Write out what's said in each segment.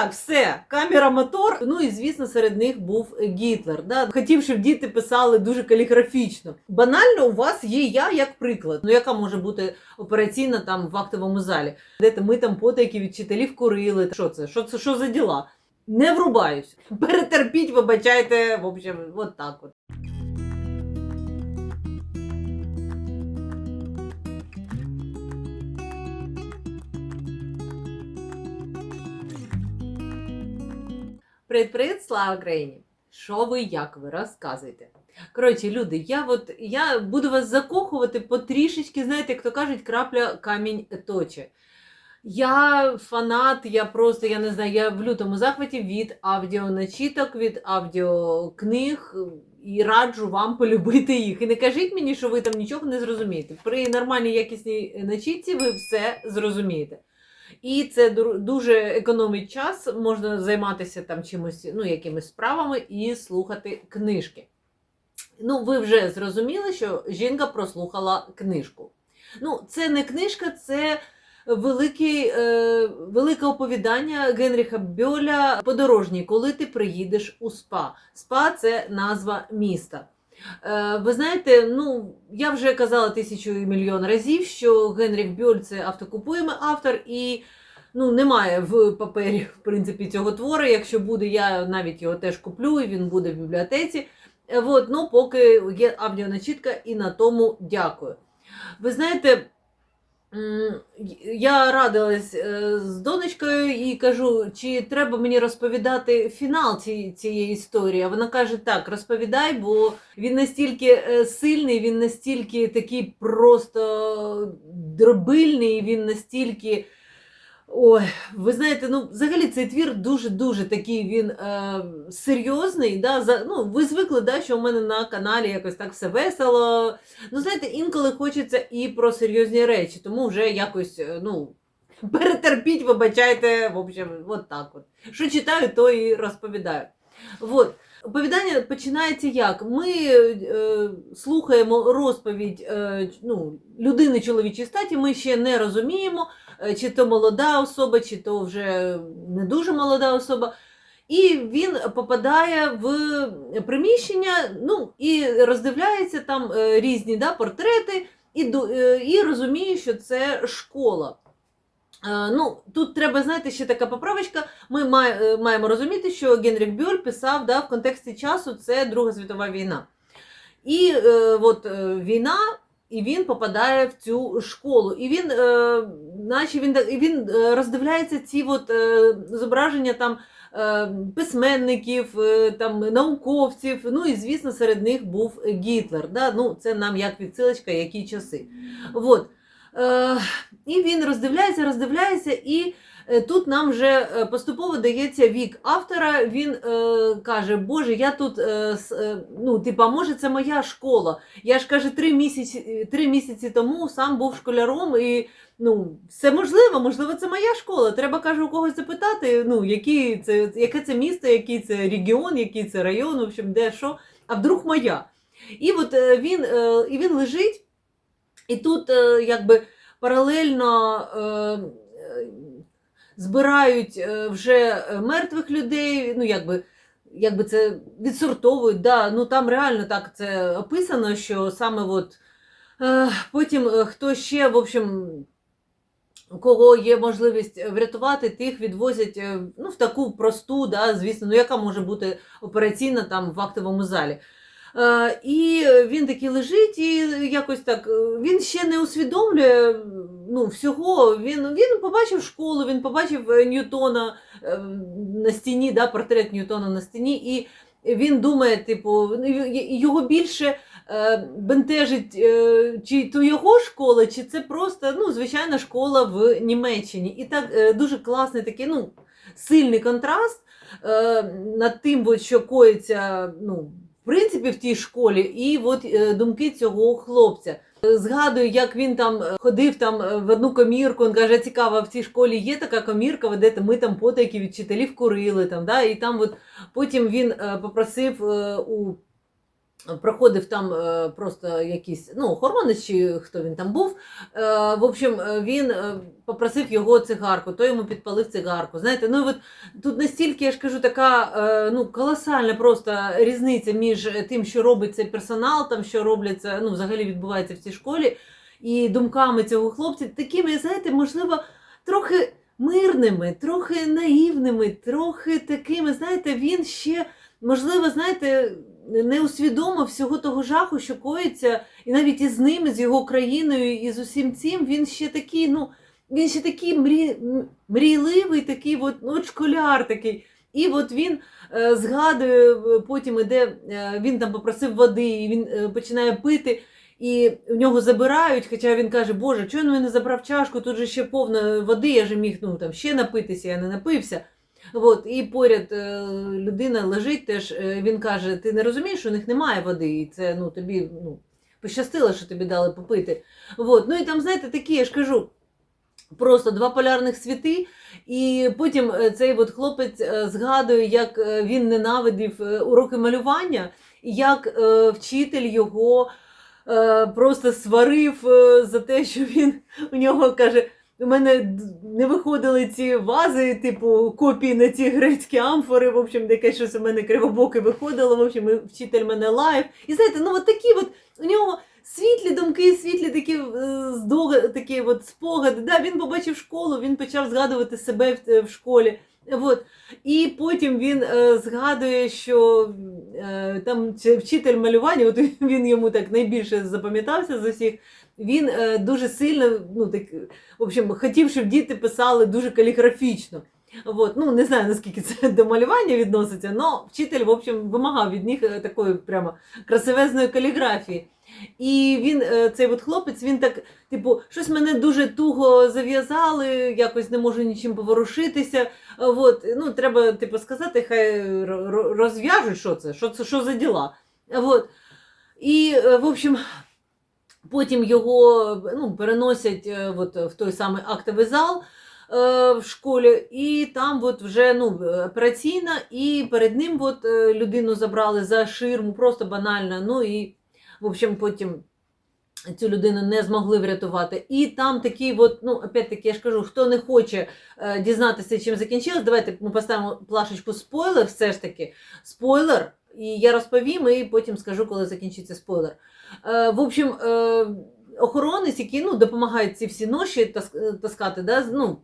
так, все, камера, мотор. Ну і звісно, серед них був Гітлер. Да? Хотів, щоб діти писали дуже каліграфічно. Банально, у вас є я як приклад. Ну яка може бути операційна там в актовому залі, де ми там потайки від вчителів курили. Що це? Що це? Що за діла? Не врубаюсь. Перетерпіть, вибачайте. В общем, от так от. Привіт-привіт, слава Україні! Що ви, як ви розказуєте? Коротше, люди, я от я буду вас закохувати потрішечки, знаєте, як то кажуть, крапля камінь точе. Я фанат, я просто, я не знаю, я в лютому захваті від аудіоначіток, від аудіокниг і раджу вам полюбити їх. І не кажіть мені, що ви там нічого не зрозумієте. При нормальній якісній начітці ви все зрозумієте. І це дуже економить час, можна займатися там чимось, ну, якимись справами і слухати книжки. Ну, ви вже зрозуміли, що жінка прослухала книжку. Ну, це не книжка, це великий, е, велике оповідання Генріха Бьоля Подорожній, коли ти приїдеш у СПА. СПА це назва міста. Е, Ви знаєте, ну я вже казала тисячу і мільйон разів, що Генріх Бьоль це автокупуємий автор, і ну немає в папері в принципі цього твору. Якщо буде, я навіть його теж куплю, і він буде в бібліотеці. От, ну поки є аудіоначітка, і на тому дякую. Ви знаєте. Я радилась е, з донечкою і кажу, чи треба мені розповідати фінал ці- цієї історії. Вона каже: так, розповідай, бо він настільки е, сильний, він настільки такий просто дробильний, він настільки. Ой, ви знаєте, ну взагалі цей твір дуже-дуже такий він е, серйозний. Да, за, ну, ви звикли, да, що у мене на каналі якось так все весело. Ну, знаєте, інколи хочеться і про серйозні речі, тому вже якось, е, ну, перетерпіть, вибачайте, в общем, от так от. Що читаю, то і розповідаю. Вот. Оповідання починається як? Ми е, слухаємо розповідь е, ну, людини чоловічої статі, ми ще не розуміємо, чи то молода особа, чи то вже не дуже молода особа. І він попадає в приміщення, ну і роздивляється там е, різні да, портрети, і, е, і розуміє, що це школа. Е, Ну, тут треба знаєте, ще така поправочка. Ми е, маємо розуміти, що Генріх Бюль писав да, в контексті часу це Друга світова війна. І е, от е, війна, і він попадає в цю школу. І він, е, наче він, він е, роздивляється ці от, е, зображення там. е, Письменників, е, там, науковців, ну і звісно, серед них був Гітлер. Да? Ну, це нам як відсилочка, які часи. От. Е, і він роздивляється, роздивляється, і тут нам вже е, поступово дається вік автора. Він е, каже: Боже, я тут, е, е, ну, типа, може, це моя школа. Я ж каже, три місяці, три місяці тому сам був школяром, і ну, все можливо, можливо, це моя школа. Треба каже, у когось запитати, ну, які це, яке це місто, який це регіон, який це район, в общем, де що, а вдруг моя. І от е, він, е, і він лежить. І тут е, якби паралельно е, е, збирають е, вже мертвих людей, ну якби, якби це відсортовують. Да, ну там реально так це описано, що саме от, е, потім е, хто ще, в общем, кого є можливість врятувати, тих відвозять е, ну, в таку просту, да, звісно, ну яка може бути операційна там в актовому залі. Е, і він такий лежить, і якось так е, він ще не усвідомлює ну, всього. Він, він побачив школу, він побачив е, Ньютона на стіні, да, портрет Ньютона на стіні, і він думає, типу, його більше бентежить, чи то його школа, чи це просто ну, звичайна школа в Німеччині. І так дуже класний такий ну, сильний контраст над тим, от, що коїться. Ну, в принципі, в тій школі, і от е, думки цього хлопця. Згадую, як він там е, ходив там е, в одну комірку. Він каже, цікаво, в цій школі є така комірка, де ми там потайки від вчителів курили. Там, да? І там от потім він попросив у проходив там е, просто якісь ну, охоронець чи хто він там був. Е, в общем, е, він попросив його цигарку, той йому підпалив цигарку. Знаєте, ну от тут настільки, я ж кажу, така ну, колосальна просто різниця між тим, що робить цей персонал, там, що робляться, ну, взагалі відбувається в цій школі, і думками цього хлопця, такими, знаєте, можливо, трохи мирними, трохи наївними, трохи такими, знаєте, він ще, можливо, знаєте, не усвідомив всього того жаху, що коїться, і навіть із ними, з його країною, і з усім цим, він ще такий, ну, він ще такий мрі... м- мрійливий, такий от, ну, от школяр такий. І от він е, згадує, потім іде, е, він там попросив води, і він е, починає пити, і в нього забирають, хоча він каже, Боже, чого він мене забрав чашку, тут же ще повна води, я же міг ну, там, ще напитися, я не напився. От, і поряд е, людина лежить теж, е, він каже, ти не розумієш, у них немає води, і це ну, тобі ну, пощастило, що тобі дали попити. От, ну і там, знаєте, такі, я ж кажу, просто два полярних світи. І потім е, цей от хлопець згадує, як він ненавидів уроки малювання, і як вчитель його просто сварив за те, що він у нього каже. У мене не виходили ці вази, типу копії на ці грецькі амфори. В общем, таке щось у мене кривобоке виходило. В общем, вчитель мене лайв. І знаєте, ну от такі от у нього світлі думки, світлі такі е, здога- такі от спогади. Да, він побачив школу, він почав згадувати себе в, в школі. От. І потім він е, згадує, що е, там чи- вчитель малювання, от він йому так найбільше запам'ятався з усіх. Він е, дуже сильно, ну так, в общем, хотів, щоб діти писали дуже каліграфічно. От, ну, не знаю, наскільки це до малювання відноситься, але вчитель, в общем, вимагав від них е, такої прямо красивезної каліграфії. І він, е, цей от хлопець, він так, типу, щось мене дуже туго зав'язали, якось не можу нічим поворушитися. От, ну, треба, типу, сказати, хай ро- ро- розв'яжуть, що це, що це, що за діла. От. І, в общем, потім його ну, переносять е, от, в той самий актовий зал е, в школі, і там от вже ну, операційна, і перед ним от, е, людину забрали за ширму, просто банально. Ну і, в общем, потім цю людину не змогли врятувати. І там такий, от, ну, опять-таки, я ж кажу, хто не хоче е, дізнатися, чим закінчилось, давайте ми поставимо плашечку спойлер, все ж таки. Спойлер, і я розповім, і потім скажу, коли закінчиться спойлер. Е, в общем, е, охоронець, який ну, допомагає ці всі ноші тас- таскати, да, ну,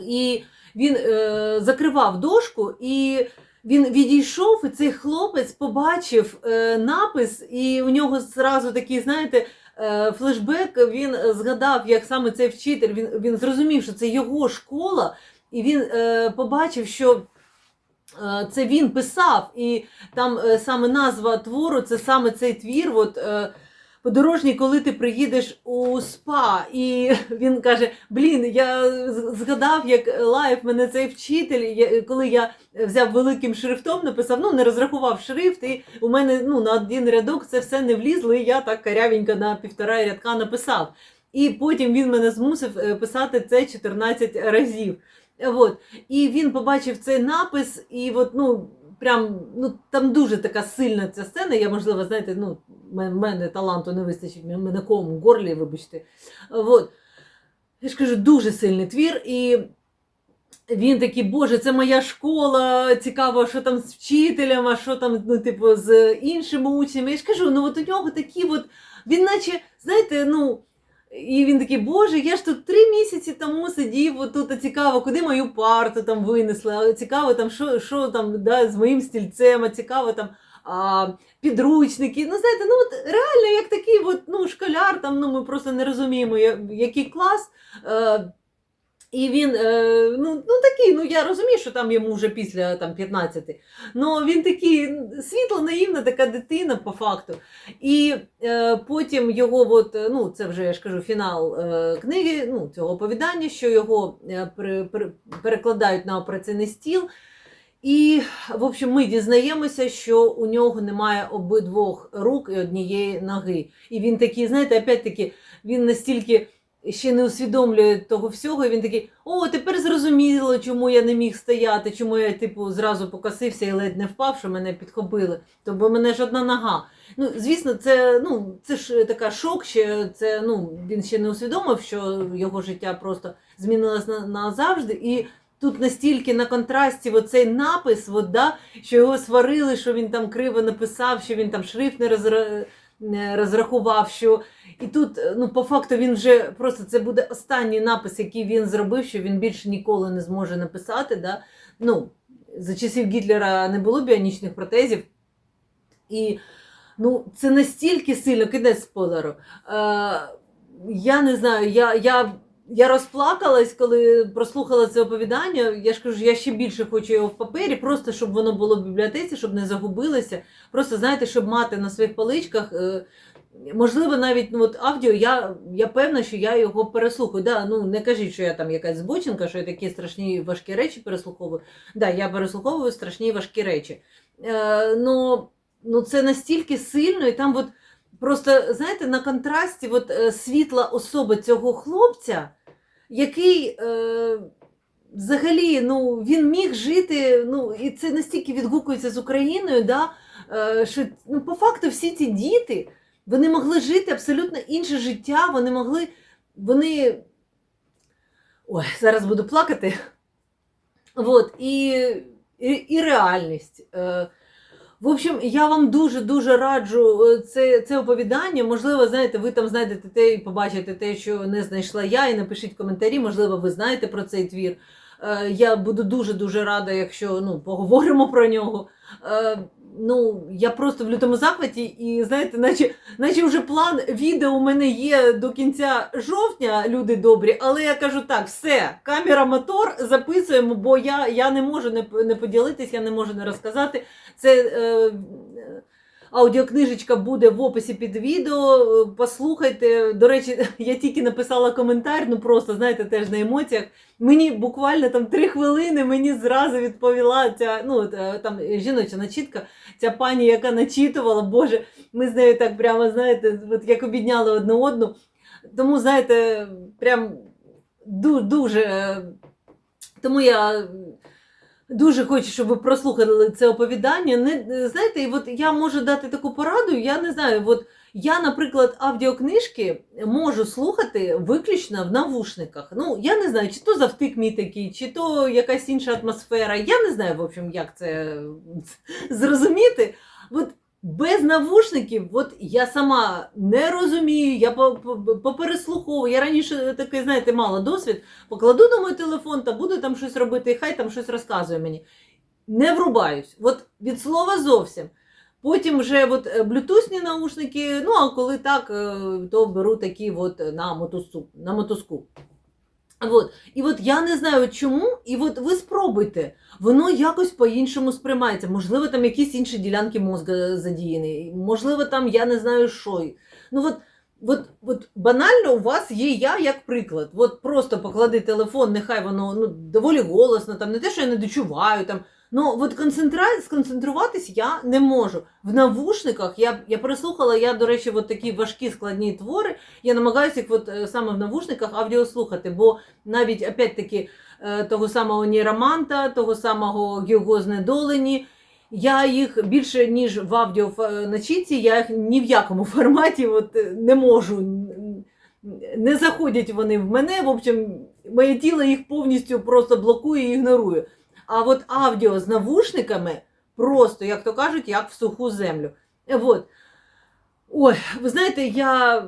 і він е, закривав дошку, і він відійшов, і цей хлопець побачив е, напис, і у нього зразу такий, знаєте, е, флешбек. Він згадав, як саме цей вчитель, він, він зрозумів, що це його школа, і він е, побачив, що. Е, Це він писав, і там е, саме назва твору, це саме цей твір. От, е, подорожній, коли ти приїдеш у спа, і він каже: Блін, я згадав, як лайф мене цей вчитель, коли я взяв великим шрифтом, написав, ну не розрахував шрифт, і у мене ну, на один рядок це все не влізло, і я так карявенько на півтора рядка написав. І потім він мене змусив писати це 14 разів. От. І він побачив цей напис, і от, ну, прям, ну, там дуже така сильна ця сцена. Я, можливо, знаєте, ну, в мене таланту не вистачить, в мене ком в горлі, вибачте. От. Я ж кажу, дуже сильний твір. І він такий, Боже, це моя школа, цікаво, що там з вчителем, а що там, ну, типу, з іншими учнями. Я ж кажу, ну от у нього такі от, він наче, знаєте, ну. І він такий, Боже, я ж тут три місяці тому сидів, отут, а цікаво, куди мою парту там винесли, а цікаво, там, що, що там да, з моїм стільцем, а цікаво там а, підручники. Ну, знаєте, ну от реально як такий от, ну, школяр, там, ну, ми просто не розуміємо, я- який клас. Е, і він е, ну, ну такий, ну я розумію, що там йому вже після там, 15. Ну він такий світло, наївна така дитина по факту. І е, потім його, от, е, ну це вже я ж кажу, фінал е, книги, ну, цього оповідання, що його е, пере- пере- перекладають на операційний стіл. І, в общем, ми дізнаємося, що у нього немає обидвох рук і однієї ноги. І він такий, знаєте, опять-таки, він настільки ще не усвідомлює того всього, і він такий: о, тепер зрозуміло, чому я не міг стояти, чому я, типу, зразу покосився і ледь не впав, що мене підхопили. То бо мене ж одна нога. Ну, звісно, це, ну, це ж така шок, ще це, ну, він ще не усвідомив, що його життя просто змінилось на, назавжди. І тут настільки на контрасті оцей напис, от, да, що його сварили, що він там криво написав, що він там шрифт не, розра... розрахував. що і тут, е, ну, по факту, він вже просто це буде останній напис, який він зробив, що він більше ніколи не зможе написати. Да? Ну, за часів Гітлера не було біонічних протезів. І ну, це настільки сильно, кидає спойлеру. Е, я не знаю, я, я, я розплакалась, коли прослухала це оповідання. Я ж кажу, я ще більше хочу його в папері, просто щоб воно було в бібліотеці, щоб не загубилося. Просто знаєте, щоб мати на своїх поличках. Е, Можливо, навіть ну, от аудіо, я, я певна, що я його переслухаю. Да, ну, не кажіть, що я там якась збочинка, що я такі страшні важкі речі переслуховую. Да, я переслуховую страшні важкі речі. Е, ну, ну, це настільки сильно, і там от просто, знаєте, на контрасті от, е, світла особа цього хлопця, який е, взагалі ну, він міг жити, ну, і це настільки відгукується з Україною, да, е, що ну, по факту всі ці діти. Вони могли жити абсолютно інше життя, вони могли. Вони. Ой, зараз буду плакати. От, і, і, і реальність. Е, В общем, я вам дуже-дуже раджу е, це це оповідання. Можливо, знаєте, ви там знайдете те і побачите те, що не знайшла я, і напишіть коментарі, можливо, ви знаєте про цей твір. Е, Я буду дуже-дуже рада, якщо ну, поговоримо про нього. Ну, я просто в лютому захваті, і знаєте, наче, наче вже план відео у мене є до кінця жовтня, люди добрі, але я кажу так, все, камера, мотор, записуємо, бо я я не можу не, не поділитися, я не можу не розказати. Це е, аудіокнижечка буде в описі під відео. Послухайте. До речі, я тільки написала коментар, ну просто знаєте, теж на емоціях. Мені буквально там три хвилини мені зразу відповіла ця ну там жіноча начітка, ця пані, яка начитувала, Боже, ми з нею так прямо знаєте, от як обідняли одну одну. Тому, знаєте, прям дуже. Тому я дуже хочу, щоб ви прослухали це оповідання. Не, Знаєте, і от я можу дати таку пораду, я не знаю, от я, наприклад, аудіокнижки можу слухати виключно в навушниках. Ну, я не знаю, чи то завтик мій такий, чи то якась інша атмосфера. Я не знаю, в общем, як це зрозуміти. От без навушників, от я сама не розумію, я попереслуховую. Я раніше такий, знаєте, мала досвід, покладу на мій телефон та буду там щось робити, і хай там щось розказує мені. Не врубаюсь. От від слова зовсім. Потім вже от блютусні наушники, ну а коли так, е, то беру такі от на мотоску. На мотоску. От. І от я не знаю чому, і от ви спробуйте, воно якось по-іншому сприймається. Можливо, там якісь інші ділянки мозга задіяні, можливо, там я не знаю що. Ну от, от, от банально у вас є я як приклад. От просто поклади телефон, нехай воно ну, доволі голосно, там не те, що я не дочуваю. там. Ну, от концентра... сконцентруватись я не можу. В навушниках я я переслухала, я, до речі, от такі важкі складні твори. Я намагаюся їх от, е, саме в навушниках аудіослухати, бо навіть опять-таки е, того самого Ніраманта, того самого Гіого знедолені. Я їх більше, ніж в аудіоначітці, я їх ні в якому форматі от, не можу. Не заходять вони в мене. В общем, моє тіло їх повністю просто блокує і ігнорує. А от аудіо з навушниками просто, як то кажуть, як в суху землю. От. Ой, ви знаєте, я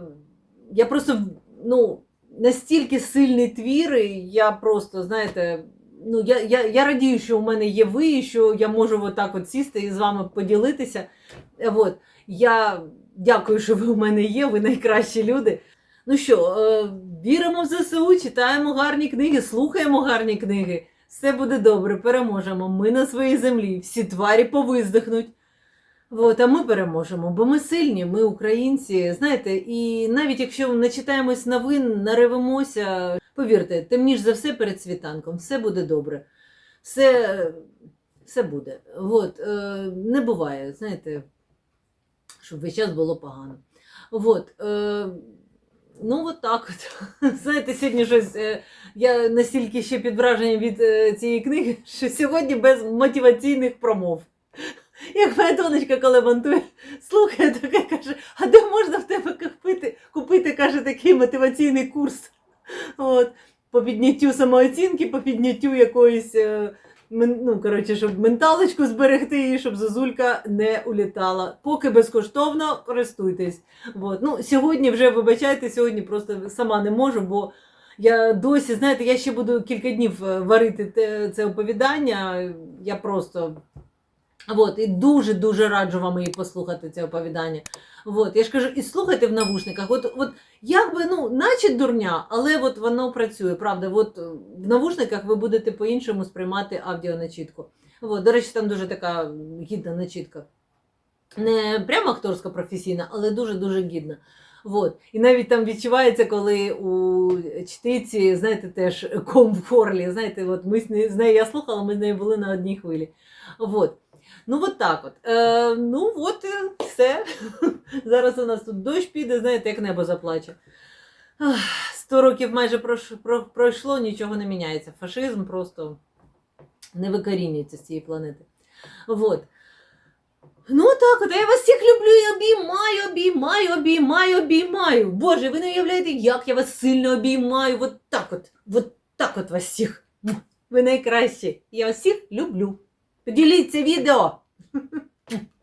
я просто ну, настільки сильний твір, і я просто, знаєте, ну, я я, я радію, що у мене є ви, і що я можу отак от сісти і з вами поділитися. От. Я дякую, що ви у мене є, ви найкращі люди. Ну що, е, віримо в ЗСУ, читаємо гарні книги, слухаємо гарні книги. Все буде добре, переможемо. Ми на своїй землі, всі тварі повиздихнуть. От, а ми переможемо, бо ми сильні, ми українці. Знаєте, і навіть якщо не читаємось новин, наривимося, повірте, темніш за все перед світанком, все буде добре. Все все буде. От, е, Не буває, знаєте, щоб весь час було погано. От, е, Ну, от так от. Знаєте, сьогодні щось. е, Я настільки ще під враженням від е, цієї книги, що сьогодні без мотиваційних промов. Як моя донечка, коли монтує, слухає, така каже, а де можна в тебе купити, купити каже, такий мотиваційний курс? От, по підняттю самооцінки, по підняттю якоїсь, е, ну, коротше, щоб менталочку зберегти і щоб зозулька не улітала. Поки безкоштовно користуйтесь. От. Ну, сьогодні вже, вибачайте, сьогодні просто сама не можу, бо я досі, знаєте, я ще буду кілька днів е, варити це оповідання. Я просто. От, і дуже-дуже раджу вам її послухати, це оповідання. От, я ж кажу, і слухайте в навушниках. От, от як ну, наче дурня, але от воно працює, правда. От е, в навушниках ви будете по-іншому сприймати аудіоначітку. От, до речі, там дуже така гідна начітка. Не прямо акторська професійна, але дуже-дуже гідна. Вот. І навіть там відчувається, коли у чтиці, знаєте, теж ком в горлі. Знаєте, от ми з нею, я слухала, ми з нею були на одній хвилі. Вот. Ну, от так от. Е, ну, от е, все. Зараз у нас тут дощ піде, знаєте, як небо заплаче. Ах, Сто років майже пройшло, нічого не міняється. Фашизм просто не викорінюється з цієї планети. Вот. Ну так, от я вас всіх люблю і обіймаю, обіймаю, обіймаю, обіймаю. Боже, ви не уявляєте, як я вас сильно обіймаю. От так от, от так от вас всіх. Ви найкращі. Я вас всіх люблю. Поділіться відео.